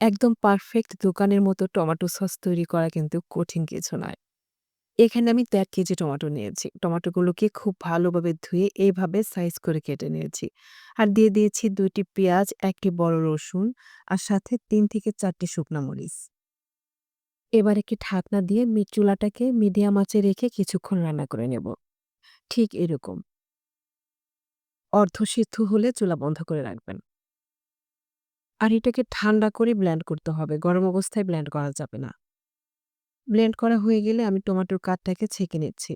একদম পারফেক্ট দোকানের মতো টমেটো সস তৈরি করা কিন্তু কঠিন কিছু নয়। এখানে আমি ১.৫ কেজি টমেটো নিয়েছি। টমেটোগুলোকে খুব ভালোভাবে ধুয়ে এইভাবে সাইজ করে কেটে নিয়েছি। আর দিয়ে দিয়েছি ২ টি পেঁয়াজ, ১ টি বড় রসুন আর সাথে ৩ থেকে ৪ টি শুকনা মরিচ। এবার একটি ঢাকনা দিয়ে মি চুলাটাকে মিডিয়াম আঁচে রেখে কিছুক্ষণ রান্না করে নেব। ঠিক এরকম। অর্ধ অর্ধসিদ্ধ হলে চুলা বন্ধ করে রাখবেন। আর এটাকে ঠান্ডা করে ব্লেন্ড করতে হবে। গরম অবস্থায় ব্লেন্ড করা যাবে না। ব্লেন্ড করা হয়ে গেলে আমি টমেটোর কাঠটাকে ছেঁকে নিচ্ছি।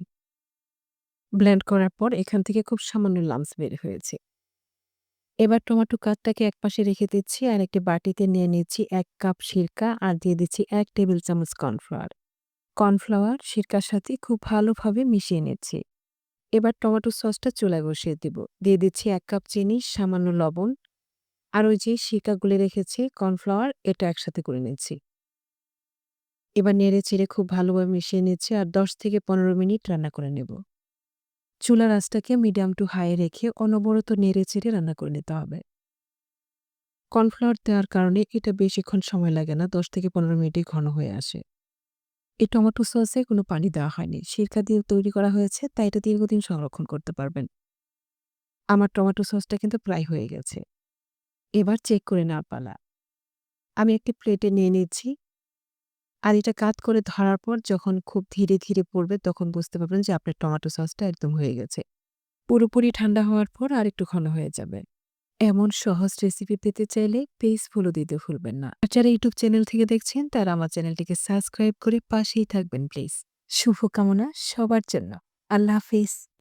ব্লেন্ড করার পর এখান থেকে খুব সামান্য লামস বের হয়েছে। এবার টমেটো কাঠটাকে একপাশে রেখে দিচ্ছি আর একটি বাটিতে নিয়ে নিচ্ছি এক কাপ সিরকা আর দিয়ে দিচ্ছি এক টেবিল চামচ কর্নফ্লাওয়ার। কর্নফ্লাওয়ার সিরকার সাথে খুব ভালোভাবে মিশিয়ে নিচ্ছি। এবার টমেটো সসটা চুলায় বসিয়ে দিব। দিয়ে দিচ্ছি এক কাপ চিনি, সামান্য লবণ আর ওই যে সিরকা গুলে রেখেছি, কর্নফ্লাওয়ার, এটা একসাথে করে নিচ্ছি। এবার নেড়ে-চেড়ে খুব ভালোভাবে মিশিয়ে নিচ্ছি আর ১০ থেকে ১৫ মিনিট রান্না করে নেব। চুলার আঁচটাকে মিডিয়াম টু হাই রেখে অনবরত নেড়ে-চেড়ে রান্না করে নিতে হবে। কর্নফ্লাওয়ার দেওয়ার কারণে এটা বেশিক্ষণ সময় লাগে না। ১০ থেকে ১৫ মিনিটেই ঘন হয়ে আসে। এই টমেটো সসে কোনো পানি দেওয়া হয়নি। সিরকা দিয়ে তৈরি করা হয়েছে, তাই এটা দীর্ঘদিন সংরক্ষণ করতে পারবেন। আমার টমেটো সসটা কিন্তু প্রায় হয়ে গেছে। এবার চেক করে নেওয়ার পালা। আমি একটি প্লেটে নিয়ে নিচ্ছি। আর এটা কাত করে ধরার পর যখন খুব ধীরে, ধীরে পড়বে তখন বুঝতে পারবেন যে আপনার টমেটো সসটা একদম হয়ে গেছে। পুরোপুরি ঠান্ডা হওয়ার পর আর একটু ঘন হয়ে যাবে। এমন সহজ রেসিপি পেতে চাইলে পেজ ফলো দিতে ভুলবেন না। আর যারা ইউটিউব চ্যানেল থেকে দেখছেন তারা আমার চ্যানেলটিকে সাবস্ক্রাইব করে পাশেই থাকবেন প্লিজ। শুভকামনা সবার জন্য। আল্লাহ হাফিজ।